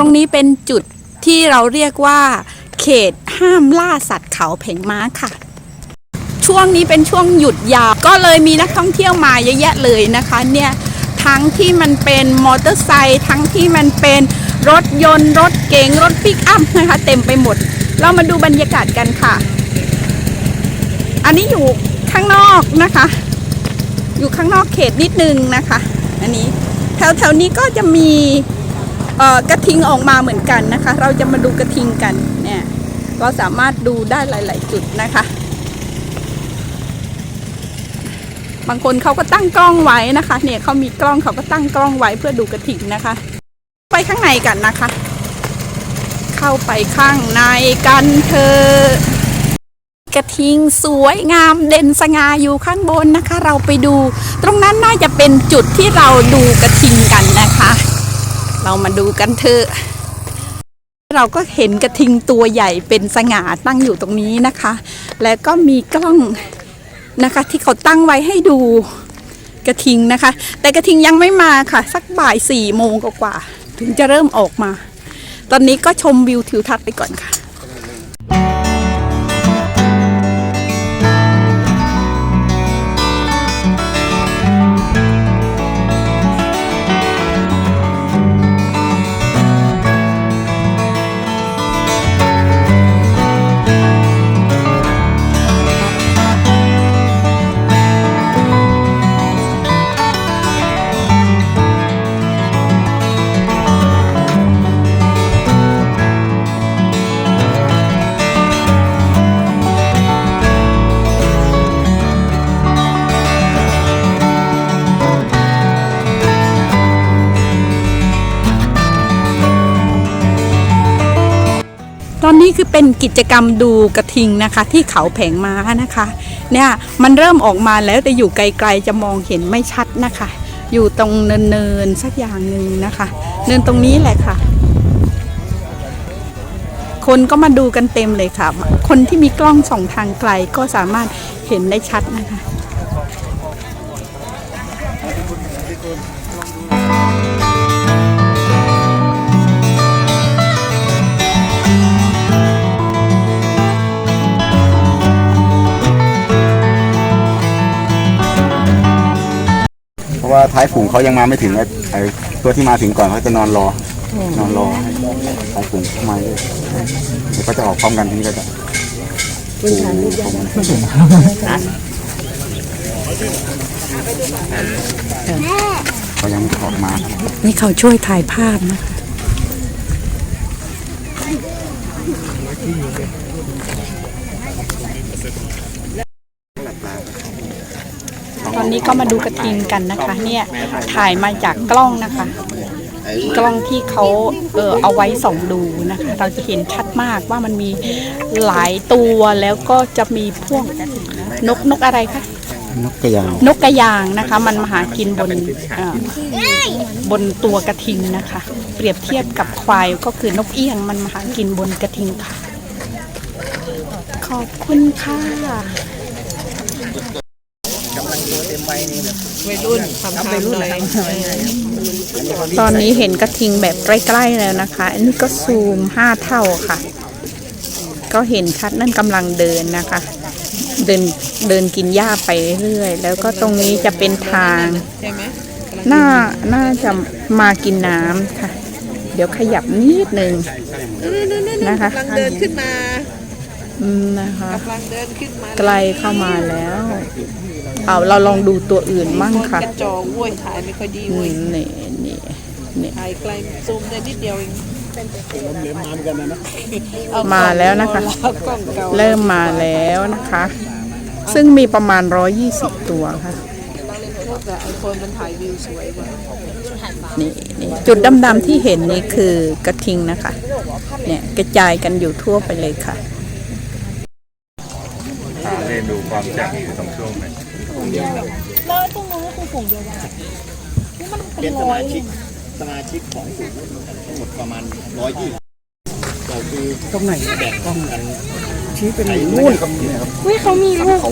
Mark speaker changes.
Speaker 1: รงนี้เป็นจุดที่เราเรียกว่า เขตห้ามล่าสัตว์เขาแผงม้าค่ะ ช่วงนี้เป็นช่วงหยุดยาว ก็เลยมีนักท่องเที่ยวมาเยอะแยะเลยนะคะเนี่ยทั้งที่มันเป็นมอเตอร์ไซค์ทั้งที่มันเป็นรถยนต์ รถเก๋งรถปิกอัพนะคะ เต็มไปหมด เรามาดูบรรยากาศกันค่ะ อันนี้อยู่ข้างนอกนะคะ อยู่ข้างนอกเขตนิดนึงนะคะ อันนี้ แถวแถวๆนี้ก็จะมี กระทิงออกมาเหมือนกันนะคะ เราจะมาดูกระทิงกันเนี่ยก็สามารถดูได้หลาย ๆ จุดนะคะ บางคนเขาก็ตั้งกล้องไว้นะคะ เนี่ยเขามีกล้องเขาก็ตั้งกล้องไว้เพื่อดูกระถิงนะคะ ไปข้างในกันนะคะ เข้าไปข้างในกันเถอะกระทิงสวยงามเด่นสง่าอยู่ข้างบนนะคะ เราไปดู ตรงนั้นน่าจะเป็นจุดที่เราดูกระทิงกัน เรามาดูกันเถอะเราก็เห็นกระทิงตัวใหญ่เป็นสง่าตั้งอยู่ตรงนี้นะคะ แล้วก็มีกล้องนะคะ ที่เขาตั้งไว้ให้ดูกระทิงนะคะ แต่กระทิงยังไม่มาค่ะ สักบ่ายสี่โมงกว่า ถึงจะเริ่มออกมา ตอนนี้ก็ชมวิวทิวทัศน์ไปก่อนค่ะ อนนี้คือเป็นกิจกรรมดูกระทิงนะคะ ที่เขาแผงม้านะคะ เนี่ยมันเริ่มออกมาแล้วแต่อยู่ไกลๆจะมองเห็นไม่ชัดนะคะ อยู่ตรงเนินๆสักอย่างหนึ่งนะคะ เนินตรงนี้แหละค่ะ คนก็มาดูกันเต็มเลยค่ะ คนที่มีกล้องส่องทางไกลก็สามารถเห็นได้ชัดนะคะ
Speaker 2: เพ ท้ายฝูงเขายังมาไม่ถึงไอ้ไอ้ตัวที่มาถึงก่อนเขาจะนอนรอนอนรอท้ายฝูงเข้ามาเลยเดี๋ยวก็จะออกพร้อมกันทีนี้ก็จะเขายังไม่ออกมา
Speaker 1: นี่เขาช่วยถ่ายภาพนะคะต อนนี้ก็มาดูกระทิงกันนะคะ เนี่ยถ่ายมาจากกล้องนะคะ กล้องที่เขาเออเอาไว้ส่องดูนะคะ เราจะเห็นชัดมากว่ามันมีหลายตัวแล้วก็จะมีพวกนกนกอะไรคะ
Speaker 2: นกกระยาง
Speaker 1: นกกระยางนะคะ มันมาหากินบนเอ่อบนตัวกระทิงนะคะ เปรียบเทียบกับควายก็คือนกเอี้ยงมันมาหากินบนกระทิงค่ะ ขอบคุณค่ะ ตอนนี้เห็นกระทิงแบบใกล้ๆแล้วนะคะ อันนี้ก็ซูมห้าเท่าค่ะ ก็เห็นชัดนั่นกำลังเดินนะคะ เดินเดินกินหญ้าไปเรื่อยๆแล้วก็ตรงนี้จะเป็นทางน่าน่าจะมากินน้ำค่ะ เดี๋ยวขยับนิดนึงนะคะ
Speaker 3: กำลังเดินขึ้นมา
Speaker 1: อืมนะคะ
Speaker 3: กำลังเดินขึ้นมา
Speaker 1: ใกล้เข้ามาแล้ว เอาเราลองดูตัวอื่นมั่ง
Speaker 3: คน
Speaker 1: ค่ะ
Speaker 3: กระจองว้ยถ่ายไม่ค่อยดี
Speaker 1: อื
Speaker 3: เว้ย
Speaker 1: มนี่นี่นี่
Speaker 3: ถ่ายไกลซูมได้นิดเดียวเองเอ
Speaker 1: มาแล้วนะคะ
Speaker 3: เอากล้องเก่า
Speaker 1: เริ่มมาแล้วนะคะ ซึ่งมีประมาณ 120 ตัวค่ะ
Speaker 3: แต่ไอโฟนมันถ่ายวิวสวยกว่า
Speaker 1: นี่นี่จุดดำๆที่เห็นนี่คือกระทิงนะคะ เนี่ยกระจายกันอยู่ทั่วไปเลยค่ะ
Speaker 2: เล่นดูความแจ่มอยู่ตรงช่วงไห น
Speaker 4: เป็นสมาชิกสมาชิกของกลุ่มทั้งหมดประมาณร้อยยี่เราคือตรงไหนแบ่งกล้องกันชี้เป็นนู่นครับ
Speaker 5: เฮ้ยเขามีลูก
Speaker 4: เขา